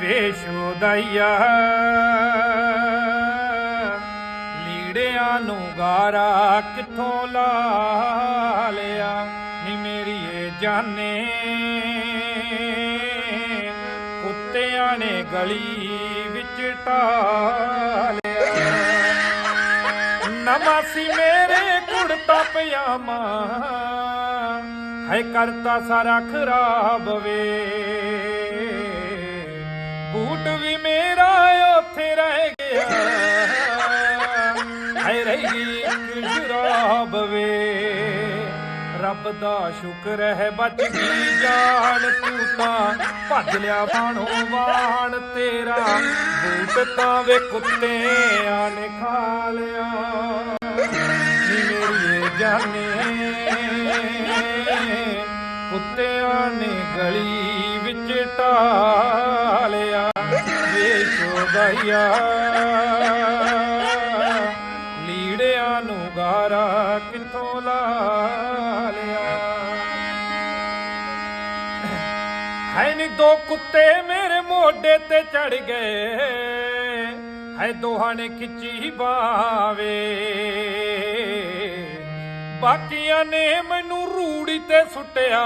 ਵੇਸ਼ੋਦਈਆ ਲੀੜਿਆਂ ਨੂੰ ਗਾਰਾ ਕਿੱਥੋਂ ਲਾ ਲਿਆ? ਨੀ ਮੇਰੀ ਏ ਜਾਨੇ। ਕੁੱਤਿਆਂ ਨੇ ਗਲੀ ਵਿੱਚ ਢਾਲਿਆ ਨਵਾਂ ਸੀ ਮੇਰੇ ਕੁੜਤਾ ਪਜਾਮਾ ਹੈ ਕਰਤਾ ਸਾਰਾ ਖਰਾਬ ਵੇ। ਬੂਟ ਵੀ ਮੇਰਾ ਉੱਥੇ ਰਹਿ ਗਿਆ। ਹੈ ਰਹੀ ਇੱਕ ਜੁਰਾਬ ਵੇ। ਰੱਬ ਦਾ ਸ਼ੁਕਰ ਹੈ ਬਚ ਗਈ ਜਾਨ। ਤੂੰ ਤਾਂ ਭੱਜ ਲਿਆ ਬਾਣੋ ਬਾਣ ਤੇਰਾ। ਬੂਟ ਤਾਂ ਵੇ ਕੁੱਤੇ ਨੇ ਖਾ ਲਿਆ। ਨੀ ਮੇਰੀ ਜਾਨੇ, ਕੁੱਤਿਆਂ ਨੇ ਗਲੀ ਵਿੱਚ ਢਾਲਿਆ ਵੇਸ਼ੋਦਈਆ ਲੀੜਿਆਂ ਨੂੰ ਗਾਰਾ ਕਿੱਥੋਂ ਲਾ ਲਿਆ? ਹੈ ਨੀ ਦੋ ਕੁੱਤੇ ਮੇਰੇ ਮੋਢੇ ਤੇ ਚੜ ਗਏ। ਹੈ ਦੋਹਾਂ ਨੇ ਖਿੱਚੀ ਬਾਵੇ। ਬਾਕੀਆਂ ਨੇ ਮੈਨੂੰ ਰੂੜੀ ਤੇ ਸੁੱਟਿਆ।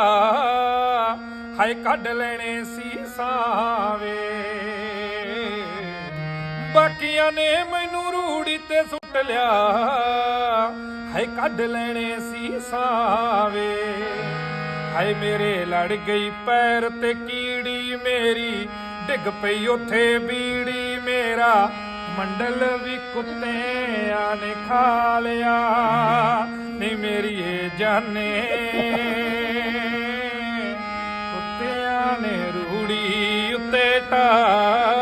ਹਾਏ ਕੱਢ ਲੈਣੇ ਸੀ ਸਾਵੇ। ਬਾਕੀਆਂ ਨੇ ਮੈਨੂੰ ਰੂੜੀ ਤੇ ਸੁੱਟ ਲਿਆ। ਹਾਏ ਕੱਢ ਲੈਣੇ ਸੀ ਸਾਵੇ। ਹਾਏ ਮੇਰੇ ਲੜ ਗਈ ਪੈਰ ਤੇ ਕੀੜੀ ਮੇਰੀ, ਡਿੱਗ ਪਈ ਉੱਥੇ ਬੀੜੀ ਮੇਰਾ। ਮੰਡਲ ਵੀ ਕੁੱਤਿਆਂ ਨੇ ਖਾ ਲਿਆ। ਨੀ ਮੇਰੀ ਏ ਜਾਨੇ। ਕੁੱਤਿਆਂ ਨੇ ਰੂੜੀ ਉੱਤੇ ਢਾਲਿਆ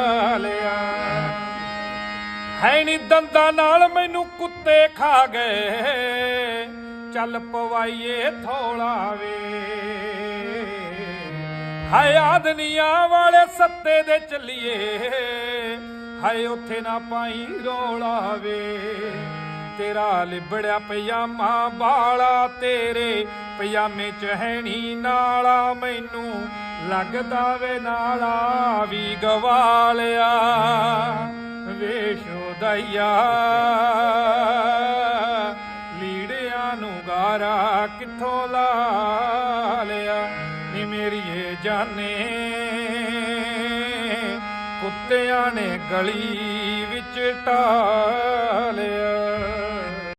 ਹੈ ਨੀ ਦੰਦਾਂ ਨਾਲ ਮੈਨੂੰ ਕੁੱਤੇ ਖਾ ਗਏ। ਚੱਲ ਪਵਾਈਏ ਥੋੜਾ ਵੇ। ਹਾਏ ਆਦਨੀਆਂ ਵਾਲੇ ਸੱਤੇ ਦੇ ਚੱਲੀਏ। ਹਾਏ ਉੱਥੇ ਨਾ ਪਾਈ ਰੋਲਾ ਵੇ। ਤੇਰਾ ਲਿਬੜਿਆ ਪਜਾਮਾ ਬਾਲਾ ਤੇਰੇ ਪਜਾਮੇ ਚ ਹੈ ਨਾਲਾ। ਮੈਨੂੰ ਲੱਗਦਾ ਵੇ ਨਾਲਾ ਵੀ ਗਵਾਲਿਆ। ਵੇਸ਼ ਵੇਸ਼ੋਦਈਆ ਲੀੜਿਆਂ ਨੂੰ ਗਾਰਾ ਕਿੱਥੋਂ ਲਾ ਲਿਆ ਨੀ ਮੇਰੀਏ ਜਾਣੇ ਕੁੱਤਿਆਂ ਨੇ ਗਲੀ ਵਿੱਚ ਢਾਲਿਆ